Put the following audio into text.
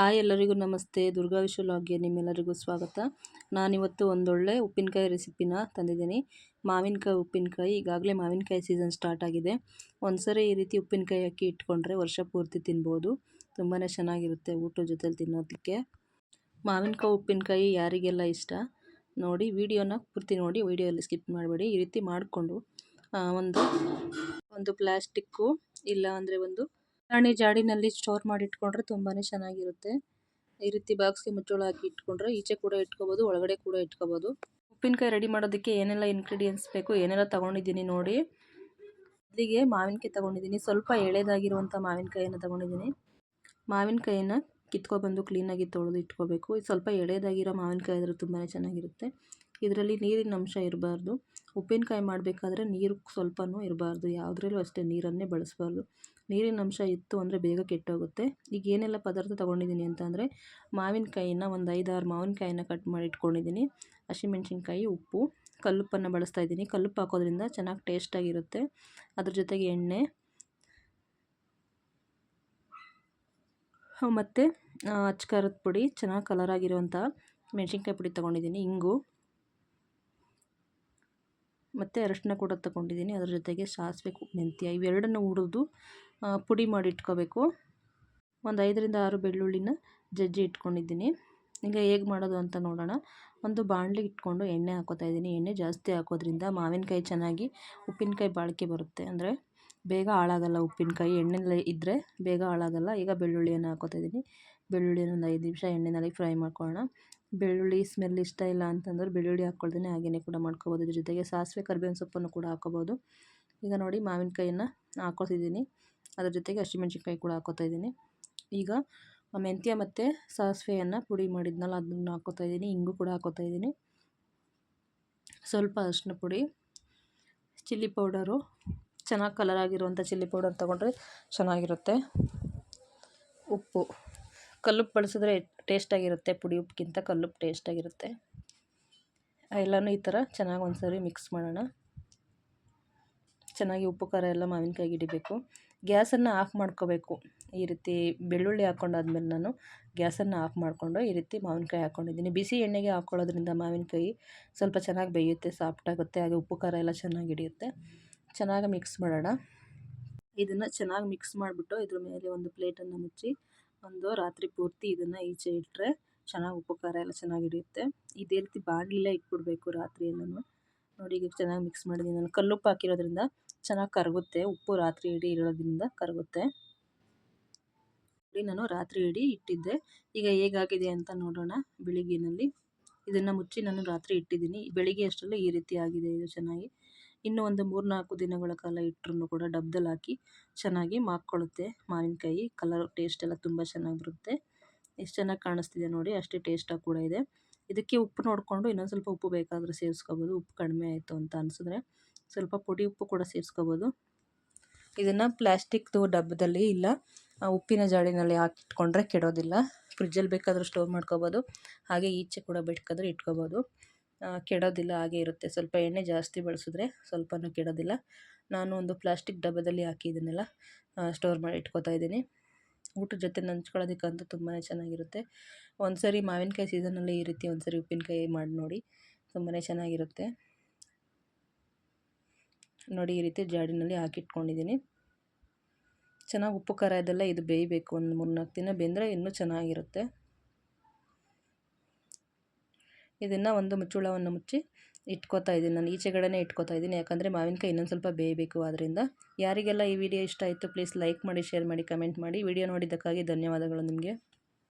Hi ಎಲ್ಲರಿಗೂ ನಮಸ್ತೆ. ದುರ್ಗಾ ವಿಶ್ವ ಲಾಗ್ಗೆ ನಿಮ್ಮೆಲ್ಲರಿಗೂ ಸ್ವಾಗತ. ನಾನಿವತ್ತು ಒಂದೊಳ್ಳೆ ಉಪ್ಪಿನಕಾಯಿ ರೆಸಿಪಿನ ತಂದಿದ್ದೀನಿ. ಮಾವಿನಕಾಯಿ, ಉಪ್ಪಿನಕಾಯಿ, ಈಗಾಗಲೇ ಮಾವಿನಕಾಯಿ ಸೀಸನ್ ಸ್ಟಾರ್ಟ್ ಆಗಿದೆ. ಒಂದ್ಸರಿ ಈ ರೀತಿ ಉಪ್ಪಿನಕಾಯಿ ಅಕ್ಕಿ ಇಟ್ಕೊಂಡ್ರೆ ವರ್ಷ ಪೂರ್ತಿ ತಿನ್ಬೋದು. ತುಂಬಾ ಚೆನ್ನಾಗಿರುತ್ತೆ ಊಟದ ಜೊತೆಲಿ ತಿನ್ನೋದಕ್ಕೆ. ಮಾವಿನಕಾಯಿ, ಉಪ್ಪಿನಕಾಯಿ ಯಾರಿಗೆಲ್ಲ ಇಷ್ಟ ನೋಡಿ, ವಿಡಿಯೋನ ಪೂರ್ತಿ ನೋಡಿ, ವಿಡಿಯೋಲ್ಲಿ ಸ್ಕಿಪ್ ಮಾಡಬೇಡಿ. ಈ ರೀತಿ ಮಾಡಿಕೊಂಡು ಒಂದು ಒಂದು ಪ್ಲ್ಯಾಸ್ಟಿಕ್ಕು ಇಲ್ಲ ಅಂದರೆ ಒಂದು ಕಿರಾಣಿ ಜಾಡಿನಲ್ಲಿ ಸ್ಟೋರ್ ಮಾಡಿ ಇಟ್ಕೊಂಡ್ರೆ ತುಂಬಾ ಚೆನ್ನಾಗಿರುತ್ತೆ. ಈ ರೀತಿ ಬಾಕ್ಸ್ಗೆ ಮುಚ್ಚಳ ಹಾಕಿ ಇಟ್ಕೊಂಡ್ರೆ ಈಚೆ ಕೂಡ ಇಟ್ಕೋಬೋದು, ಒಳಗಡೆ ಕೂಡ ಇಟ್ಕೋಬೋದು. ಉಪ್ಪಿನಕಾಯಿ ರೆಡಿ ಮಾಡೋದಕ್ಕೆ ಏನೆಲ್ಲ ಇಂಗ್ರೀಡಿಯೆಂಟ್ಸ್ ಬೇಕು, ಏನೆಲ್ಲ ತೊಗೊಂಡಿದ್ದೀನಿ ನೋಡಿ. ಇಲ್ಲಿಗೆ ಮಾವಿನಕಾಯಿ ತೊಗೊಂಡಿದ್ದೀನಿ. ಸ್ವಲ್ಪ ಎಳೆದಾಗಿರುವಂಥ ಮಾವಿನಕಾಯಿಯನ್ನು ತೊಗೊಂಡಿದ್ದೀನಿ. ಮಾವಿನಕಾಯಿನ ಕಿತ್ಕೊಬಂದು ಕ್ಲೀನಾಗಿ ತೊಳೆದು ಇಟ್ಕೋಬೇಕು. ಇದು ಸ್ವಲ್ಪ ಎಳೆದಾಗಿರೋ ಮಾವಿನಕಾಯಿ ಆದರೆ ತುಂಬಾ ಚೆನ್ನಾಗಿರುತ್ತೆ. ಇದರಲ್ಲಿ ನೀರಿನ ಅಂಶ ಇರಬಾರ್ದು. ಉಪ್ಪಿನಕಾಯಿ ಮಾಡಬೇಕಾದ್ರೆ ನೀರು ಸ್ವಲ್ಪನೂ ಇರಬಾರ್ದು. ಯಾವುದ್ರಲ್ಲೂ ಅಷ್ಟೇ ನೀರನ್ನೇ ಬಳಸಬಾರ್ದು. ನೀರಿನ ಅಂಶ ಇತ್ತು ಅಂದರೆ ಬೇಗ ಕೆಟ್ಟೋಗುತ್ತೆ. ಈಗ ಏನೆಲ್ಲ ಪದಾರ್ಥ ತೊಗೊಂಡಿದ್ದೀನಿ ಅಂತ ಅಂದರೆ ಮಾವಿನಕಾಯಿನ ಒಂದು ಐದಾರು ಮಾವಿನಕಾಯಿನ ಕಟ್ ಮಾಡಿ ಇಟ್ಕೊಂಡಿದ್ದೀನಿ. ಹಸಿಮೆಣ್ಸಿನ್ಕಾಯಿ, ಉಪ್ಪು, ಕಲ್ಲುಪ್ಪನ್ನು ಬಳಸ್ತಾ ಇದ್ದೀನಿ. ಕಲ್ಲುಪ್ಪು ಹಾಕೋದ್ರಿಂದ ಚೆನ್ನಾಗಿ ಟೇಸ್ಟಾಗಿರುತ್ತೆ ಅದ್ರ ಜೊತೆಗೆ ಎಣ್ಣೆ ಮತ್ತು ಅಚ್ಕಾರದ ಪುಡಿ, ಚೆನ್ನಾಗಿ ಕಲರಾಗಿರುವಂಥ ಮೆಣಸಿನ್ಕಾಯಿ ಪುಡಿ ತೊಗೊಂಡಿದ್ದೀನಿ. ಇಂಗು, ಮತ್ತು ಅರಶಿನ ಕೂಡ ತೊಗೊಂಡಿದ್ದೀನಿ. ಅದ್ರ ಜೊತೆಗೆ ಸಾಸಿವೆ ಮೆಂತ್ಯ ಇವೆರಡನ್ನು ಹುರಿದು ಪುಡಿ ಮಾಡಿ ಇಟ್ಕೋಬೇಕು ಒಂದು ಐದರಿಂದ ಆರು ಬೆಳ್ಳುಳ್ಳಿನ ಜಜ್ಜಿ ಇಟ್ಕೊಂಡಿದ್ದೀನಿ. ಈಗ ಹೇಗೆ ಮಾಡೋದು ಅಂತ ನೋಡೋಣ. ಒಂದು ಬಾಣಲಿ ಇಟ್ಕೊಂಡು ಎಣ್ಣೆ ಹಾಕೋತಾ ಇದ್ದೀನಿ. ಎಣ್ಣೆ ಜಾಸ್ತಿ ಹಾಕೋದ್ರಿಂದ ಮಾವಿನಕಾಯಿ ಚೆನ್ನಾಗಿ ಉಪ್ಪಿನಕಾಯಿ ಬಾಳಿಕೆ ಬರುತ್ತೆ. ಅಂದರೆ ಬೇಗ ಹಾಳಾಗಲ್ಲ ಉಪ್ಪಿನಕಾಯಿ. ಎಣ್ಣೆಲೆ ಇದ್ದರೆ ಬೇಗ ಹಾಳಾಗಲ್ಲ. ಈಗ ಬೆಳ್ಳುಳ್ಳಿಯನ್ನು ಹಾಕೋತಾ ಇದ್ದೀನಿ. ಬೆಳ್ಳುಳ್ಳಿಯನ್ನು ಒಂದು ಐದು ನಿಮಿಷ ಎಣ್ಣೆನಲ್ಲಿ ಫ್ರೈ ಮಾಡ್ಕೊಳ್ಳೋಣ. ಬೆಳ್ಳುಳ್ಳಿ ಸ್ಮೆಲ್ ಇಷ್ಟ ಇಲ್ಲ ಅಂತಂದ್ರೆ ಬೆಳ್ಳುಳ್ಳಿ ಹಾಕ್ಕೊಳ್ದೇ ಹಾಗೆಯೇ ಕೂಡ ಮಾಡ್ಕೋಬೋದು. ಇದ್ರ ಜೊತೆಗೆ ಸಾಸಿವೆ ಕರಿಬೇವಿನ ಸೊಪ್ಪನ್ನು ಕೂಡ ಹಾಕೋಬೋದು. ಈಗ ನೋಡಿ ಮಾವಿನಕಾಯಿಯನ್ನು ಹಾಕೋತಿದ್ದೀನಿ ಅದ್ರ ಜೊತೆಗೆ ಹಸಿಮೆಣ್ಸಿನ್ಕಾಯಿ ಕೂಡ ಹಾಕೋತಾ ಇದ್ದೀನಿ. ಈಗ ಮೆಂತ್ಯ ಮತ್ತು ಸಾಸಿವೆಯನ್ನು ಪುಡಿ ಮಾಡಿದ್ನಲ್ಲ, ಅದನ್ನು ಹಾಕೋತಾ ಇದ್ದೀನಿ. ಹಿಂಗೂ ಕೂಡ ಹಾಕೋತಾ ಇದ್ದೀನಿ. ಸ್ವಲ್ಪ ಅರಿಶಿನ ಪುಡಿ, ಚಿಲ್ಲಿ ಪೌಡರು, ಚೆನ್ನಾಗಿ ಕಲರ್ ಆಗಿರುವಂಥ ಚಿಲ್ಲಿ ಪೌಡರ್ ತೊಗೊಂಡ್ರೆ ಚೆನ್ನಾಗಿರುತ್ತೆ. ಉಪ್ಪು ಕಲ್ಲುಪ್ಪು ಬಳಸಿದ್ರೆ ಟೇಸ್ಟಾಗಿರುತ್ತೆ ಪುಡಿ ಉಪ್ಪಿಗಿಂತ ಕಲ್ಲುಪ್ಪು ಟೇಸ್ಟಾಗಿರುತ್ತೆ ಎಲ್ಲನೂ ಈ ಥರ ಚೆನ್ನಾಗಿ ಒಂದು ಸರಿ ಮಿಕ್ಸ್ ಮಾಡೋಣ. ಚೆನ್ನಾಗಿ ಉಪ್ಪು, ಖಾರ ಎಲ್ಲ ಮಾವಿನಕಾಯಿ ಹಿಡಿಬೇಕು ಗ್ಯಾಸನ್ನು ಆಫ್ ಮಾಡ್ಕೋಬೇಕು. ಈ ರೀತಿ ಬೆಳ್ಳುಳ್ಳಿ ಹಾಕ್ಕೊಂಡಾದ್ಮೇಲೆ ನಾನು ಗ್ಯಾಸನ್ನು ಆಫ್ ಮಾಡಿಕೊಂಡು ಈ ರೀತಿ ಮಾವಿನಕಾಯಿ ಹಾಕ್ಕೊಂಡಿದ್ದೀನಿ ಬಿಸಿ ಎಣ್ಣೆಗೆ ಹಾಕ್ಕೊಳ್ಳೋದ್ರಿಂದ ಮಾವಿನಕಾಯಿ ಸ್ವಲ್ಪ ಚೆನ್ನಾಗಿ ಬೇಯುತ್ತೆ ಸಾಫ್ಟಾಗುತ್ತೆ ಹಾಗೆ ಉಪ್ಪು, ಖಾರ ಎಲ್ಲ ಚೆನ್ನಾಗಿ ಹಿಡಿಯುತ್ತೆ. ಚೆನ್ನಾಗಿ ಮಿಕ್ಸ್ ಮಾಡೋಣ. ಇದನ್ನು ಚೆನ್ನಾಗಿ ಮಿಕ್ಸ್ ಮಾಡಿಬಿಟ್ಟು ಇದ್ರ ಮೇಲೆ ಒಂದು ಪ್ಲೇಟನ್ನು ಮುಚ್ಚಿ ಒಂದು ರಾತ್ರಿ ಪೂರ್ತಿ ಇದನ್ನು ಈಚೆ ಇಟ್ಟರೆ ಚೆನ್ನಾಗಿ ಉಪ್ಪು, ಖಾರ ಎಲ್ಲ ಚೆನ್ನಾಗಿ ಹಿಡಿಯುತ್ತೆ. ಇದೇ ರೀತಿ ಬಾಣಲೆಲ್ಲ ಇಟ್ಬಿಡ್ಬೇಕು ರಾತ್ರಿ ಎಲ್ಲನೂ ನೋಡಿ ಈಗ ಚೆನ್ನಾಗಿ ಮಿಕ್ಸ್ ಮಾಡಿದ್ದೀನಿ. ನಾನು ಕಲ್ಲುಪ್ಪು ಹಾಕಿರೋದ್ರಿಂದ ಚೆನ್ನಾಗಿ ಕರಗುತ್ತೆ. ಉಪ್ಪು ರಾತ್ರಿ ಇಡೀ ಇರೋದ್ರಿಂದ ಕರಗುತ್ತೆ. ನಾನು ರಾತ್ರಿ ಇಡೀ ಇಟ್ಟಿದ್ದೆ. ಈಗ ಹೇಗಾಗಿದೆ ಅಂತ ನೋಡೋಣ ಬೆಳಿಗ್ಗೆನಲ್ಲಿ. ಇದನ್ನು ಮುಚ್ಚಿ ನಾನು ರಾತ್ರಿ ಇಟ್ಟಿದ್ದೀನಿ. ಬೆಳಿಗ್ಗೆ ಅಷ್ಟರಲ್ಲಿ ಈ ರೀತಿ ಆಗಿದೆ. ಇದು ಚೆನ್ನಾಗಿ. ಇನ್ನೂ ಒಂದು ಮೂರು ನಾಲ್ಕು ದಿನಗಳ ಕಾಲ ಇಟ್ಟರು ಕೂಡ ಡಬ್ದಲ್ಲಿ ಹಾಕಿ ಚೆನ್ನಾಗಿ ಮಾಕ್ಕೊಳ್ಳುತ್ತೆ. ಮಾವಿನಕಾಯಿ ಕಲರ್ ಟೇಸ್ಟ್ ಎಲ್ಲ ತುಂಬ ಚೆನ್ನಾಗಿ ಬರುತ್ತೆ. ಎಷ್ಟು ಚೆನ್ನಾಗಿ ಕಾಣಿಸ್ತಿದೆ ನೋಡಿ, ಅಷ್ಟೇ ಟೇಸ್ಟಾಗಿ ಕೂಡ ಇದೆ. ಇದಕ್ಕೆ ಉಪ್ಪು ನೋಡಿಕೊಂಡು ಇನ್ನೊಂದು ಸ್ವಲ್ಪ ಉಪ್ಪು ಬೇಕಾದರೆ ಸೇರಿಸ್ಕೋಬೋದು. ಉಪ್ಪು ಕಡಿಮೆ ಆಯಿತು ಅಂತ ಅನಿಸಿದ್ರೆ. ಸ್ವಲ್ಪ ಪುಡಿ ಉಪ್ಪು ಕೂಡ ಸೇರಿಸ್ಕೋಬೋದು. ಇದನ್ನು ಪ್ಲ್ಯಾಸ್ಟಿಕ್ದು ಡಬ್ಬದಲ್ಲಿ ಇಲ್ಲ ಉಪ್ಪಿನ ಜಾಡಿನಲ್ಲಿ ಹಾಕಿಟ್ಕೊಂಡ್ರೆ ಕೆಡೋದಿಲ್ಲ. ಫ್ರಿಜ್ಜಲ್ಲಿ ಬೇಕಾದರೂ ಸ್ಟೋರ್ ಮಾಡ್ಕೋಬೋದು. ಹಾಗೆ ಈಚೆ ಕೂಡ ಬೇಕಾದರೂ ಇಟ್ಕೋಬೋದು. ಕೆಡೋದಿಲ್ಲ, ಹಾಗೆ ಇರುತ್ತೆ. ಸ್ವಲ್ಪ ಎಣ್ಣೆ ಜಾಸ್ತಿ ಬಳಸಿದ್ರೆ ಸ್ವಲ್ಪನೂ ಕೆಡೋದಿಲ್ಲ. ನಾನು ಒಂದು ಪ್ಲಾಸ್ಟಿಕ್ ಡಬ್ಬದಲ್ಲಿ ಹಾಕಿ ಇದನ್ನೆಲ್ಲ ಸ್ಟೋರ್ ಮಾಡಿ ಇಟ್ಕೋತಾ ಇದ್ದೀನಿ. ಊಟದ ಜೊತೆ ನಂಚ್ಕೊಳ್ಳೋದಕ್ಕಂತೂ ತುಂಬಾ ಚೆನ್ನಾಗಿರುತ್ತೆ. ಒಂದು ಸರಿ ಮಾವಿನಕಾಯಿ ಸೀಸನಲ್ಲಿ ಈ ರೀತಿ ಒಂದು ಸರಿ ಉಪ್ಪಿನಕಾಯಿ ಮಾಡಿ ನೋಡಿ ತುಂಬಾ ಚೆನ್ನಾಗಿರುತ್ತೆ. ನೋಡಿ ಈ ರೀತಿ ಜಾಡಿನಲ್ಲಿ ಹಾಕಿಟ್ಕೊಂಡಿದ್ದೀನಿ. ಚೆನ್ನಾಗಿ ಉಪ್ಪು ಖಾರ ಇದೆಲ್ಲ ಇದು ಬೇಯಬೇಕು. ಒಂದು ಮೂರು ನಾಲ್ಕು ದಿನ ಬೆಂದರೆ ಇನ್ನೂ ಚೆನ್ನಾಗಿರುತ್ತೆ. ಇದನ್ನು ಒಂದು ಮುಚ್ಚುಳವನ್ನು ಮುಚ್ಚಿ ಇಟ್ಕೋತಾ ಇದ್ದೀನಿ. ನಾನು ಈಚೆಗಡೆನೇ ಇಟ್ಕೋತಾ ಇದ್ದೀನಿ. ಯಾಕಂದರೆ ಮಾವಿನಕಾಯಿ ಇನ್ನೊಂದು ಸ್ವಲ್ಪ ಬೇಯಬೇಕು ಆದ್ದರಿಂದ ಯಾರಿಗೆಲ್ಲ ಈ ವಿಡಿಯೋ ಇಷ್ಟ ಆಯಿತು ಪ್ಲೀಸ್ ಲೈಕ್ ಮಾಡಿ ಶೇರ್ ಮಾಡಿ ಕಮೆಂಟ್ ಮಾಡಿ. ವಿಡಿಯೋ ನೋಡಿದ್ದಕ್ಕಾಗಿ ಧನ್ಯವಾದಗಳು ನಿಮಗೆ.